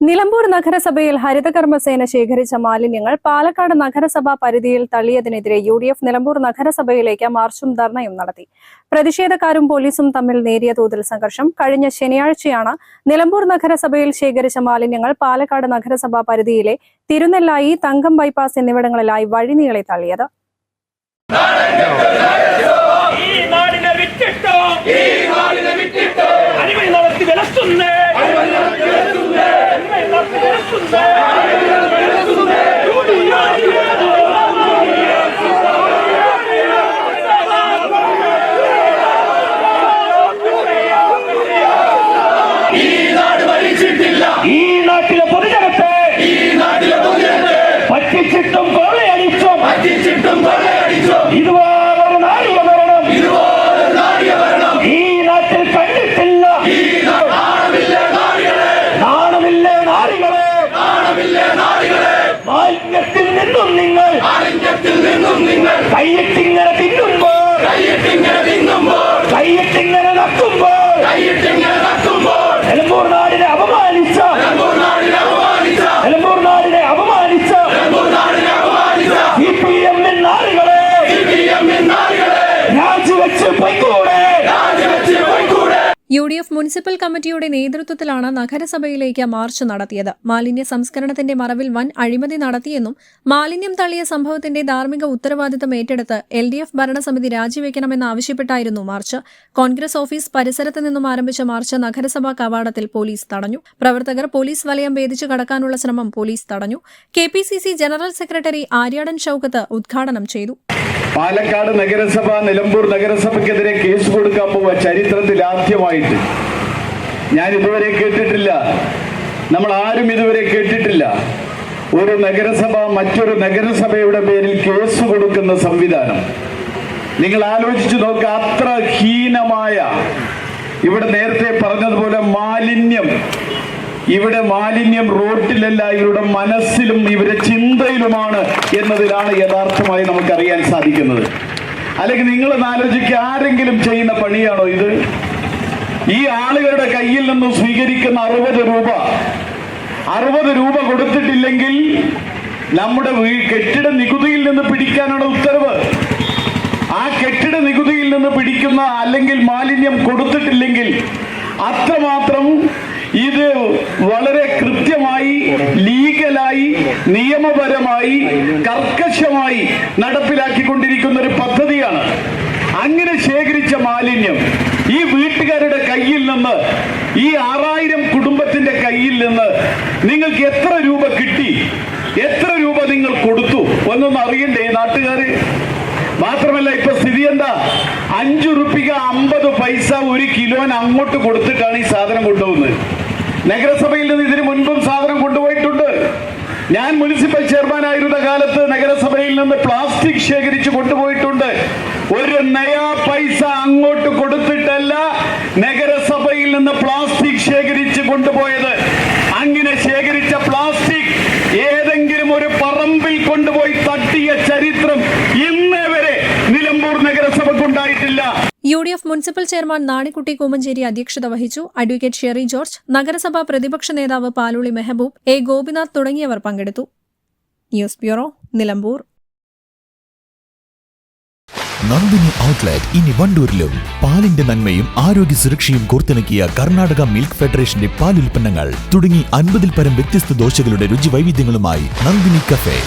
നിലമ്പൂർ നഗരസഭയിൽ ഹരിതകർമ്മസേന ശേഖരിച്ച മാലിന്യങ്ങൾ പാലക്കാട് നഗരസഭാ പരിധിയിൽ തള്ളിയതിനെതിരെ യു നിലമ്പൂർ നഗരസഭയിലേക്ക് മാർച്ചും ധർണയും നടത്തി. പ്രതിഷേധക്കാരും പോലീസും തമ്മിൽ നേരിയ തോതിൽ സംഘർഷം. കഴിഞ്ഞ ശനിയാഴ്ചയാണ് നിലമ്പൂർ നഗരസഭയിൽ ശേഖരിച്ച മാലിന്യങ്ങൾ പാലക്കാട് നഗരസഭാ പരിധിയിലെ തിരുനെല്ലായി തങ്കം ബൈപ്പാസ് എന്നിവിടങ്ങളിലായി വഴിനീളെ തള്ളിയത്. ഈ വിറ്റിട്ടോ? ഈ വിറ്റിട്ടോ? നടത്തി சிட்டும் கொள்ளை அடித்தோம். சிட்டும் கொள்ளை அடித்தோம். இதுவா ஒரு நாடிய மரணம். இதுவா ஒரு நாடிய மரணம். ஈ நாட்டில் கண்டித்தில்லா. நாணம் தின்னும் போர் கையெட்டிங்கர தின்னும் போர் கையெட்டிங்கர நக்கும் போர் கையெட்டிங்கர യു ഡി എഫ് മുനിസിപ്പൽ കമ്മിറ്റിയുടെ നേതൃത്വത്തിലാണ് നഗരസഭയിലേക്ക് മാർച്ച് നടത്തിയത്. മാലിന്യ സംസ്കരണത്തിന്റെ മറവിൽ വൻ അഴിമതി നടത്തിയെന്നും മാലിന്യം തള്ളിയ സംഭവത്തിന്റെ ധാർമ്മിക ഉത്തരവാദിത്തം ഏറ്റെടുത്ത് എൽ ഡി എഫ് ഭരണസമിതി രാജിവെക്കണമെന്നാവശ്യപ്പെട്ടായിരുന്നു മാർച്ച്. കോൺഗ്രസ് ഓഫീസ് പരിസരത്ത് നിന്നും ആരംഭിച്ച മാർച്ച് നഗരസഭാ കവാടത്തിൽ പോലീസ് തടഞ്ഞു. പ്രവർത്തകർ പോലീസ് വലയം ഭേദിച്ചു കടക്കാനുള്ള ശ്രമം പോലീസ് തടഞ്ഞു. K general secretary Aryadan Shoukath ഉദ്ഘാടനം ചെയ്തു. പാലക്കാട് നഗരസഭ നിലമ്പൂർ നഗരസഭയ്ക്കെതിരെ കേസ് കൊടുക്കാൻ പോവുക ചരിത്രത്തിൽ ആദ്യമായിട്ട്. ഞാൻ ഇതുവരെ കേട്ടിട്ടില്ല. നമ്മൾ ആരും ഇതുവരെ കേട്ടിട്ടില്ല. ഒരു നഗരസഭ മറ്റൊരു നഗരസഭയുടെ പേരിൽ കേസ് കൊടുക്കുന്ന സംവിധാനം. നിങ്ങൾ ആലോചിച്ചു നോക്കുക അത്ര ഹീനമായ ഇവിടെ നേരത്തെ പറഞ്ഞതുപോലെ മാലിന്യം. ഇവിടെ മാലിന്യം റോട്ടിലല്ല ഇവരുടെ മനസ്സിലും ഇവരുടെ ചിന്തയിലുമാണ് എന്നതിലാണ് യഥാർത്ഥമായി നമുക്കറിയാൻ സാധിക്കുന്നത്. അല്ലെങ്കിൽ നിങ്ങൾ ആലോചിക്കുക ആരെങ്കിലും ചെയ്യുന്ന പണിയാണോ ഇത്? ഈ ആളുകളുടെ കയ്യിൽ നിന്ന് സ്വീകരിക്കുന്ന അറുപത് രൂപ അറുപത് രൂപ കൊടുത്തിട്ടില്ലെങ്കിൽ നമ്മുടെ കെട്ടിട നികുതിയിൽ നിന്ന് പിടിക്കാനാണ് ഉത്തരവ്. ആ കെട്ടിട നികുതിയിൽ നിന്ന് പിടിക്കുന്ന അല്ലെങ്കിൽ മാലിന്യം കൊടുത്തിട്ടില്ലെങ്കിൽ അത്രമാത്രം ഇത് വളരെ നിയമപരമായി കർക്കശമായി നടപ്പിലാക്കിക്കൊണ്ടിരിക്കുന്ന ഒരു പദ്ധതിയാണ്. അങ്ങനെ ശേഖരിച്ച മാലിന്യം ഈ വീട്ടുകാരുടെ കയ്യിൽ നിന്ന് ഈ ആറായിരം കുടുംബത്തിന്റെ കയ്യിൽ നിന്ന് നിങ്ങൾക്ക് എത്ര രൂപ കിട്ടി? എത്ര രൂപ നിങ്ങൾ കൊടുത്തു? ഒന്നും അറിയണ്ടേ നാട്ടുകാര്? മാത്രമല്ല ഇപ്പൊ സ്ഥിതി എന്താ? അഞ്ചു റുപ്പിക അമ്പത് പൈസ ഒരു കിലോന് അങ്ങോട്ട് കൊടുത്തിട്ടാണ് ഈ സാധനം കൊണ്ടുപോകുന്നത് നഗരസഭയിൽ നിന്ന് ഇതിനു മുൻപും സാധനം കൊണ്ടുപോയിട്ടുണ്ട് ഞാൻ മുനിസിപ്പൽ ചെയർമാൻ ആയിരുന്ന കാലത്ത് നഗരസഭയിൽ നിന്ന് പ്ലാസ്റ്റിക് ശേഖരിച്ച് കൊണ്ടുപോയിട്ടുണ്ട്. ഒരു നയാ പൈസ അങ്ങോട്ട് കൊടുത്തിട്ടല്ല നഗരസഭയിൽ നിന്ന് പ്ലാസ്റ്റിക് ശേഖരിച്ച് കൊണ്ടുപോയത് അങ്ങനെ ശേഖരിച്ച പ്ലാസ്റ്റിക് ഏതെങ്കിലും ഒരു പറമ്പിൽ കൊണ്ടുപോയി തട്ടിയ ചരിത്രം ഇന്നേ വരെ Nilambur നഗരസഭക്കുണ്ടായിട്ടില്ല U D F municipal chairman Nanikutty Komancheri അധ്യക്ഷത വഹിച്ചു. അഡ്വക്കേറ്റ് ഷെറി ജോർജ് നഗരസഭാ പ്രതിപക്ഷ നേതാവ് പാലുളി മെഹബൂബ് എ ഗോപിനാഥ് തുടങ്ങിയവർ പങ്കെടുത്തു. News bureau Nilambur. Nandini outlet ഇനി വണ്ടൂരിലും. പാലിന്റെ നന്മയും ആരോഗ്യ സുരക്ഷയും കോർത്തിണക്കിയ കർണാടക മിൽക്ക് ഫെഡറേഷന്റെ പാലുൽപ്പന്നങ്ങൾ തുടങ്ങി അൻപതിൽ പരം വ്യത്യസ്ത ദോശകളുടെ രുചി വൈവിധ്യങ്ങളുമായി നന്ദിനി കഫേ.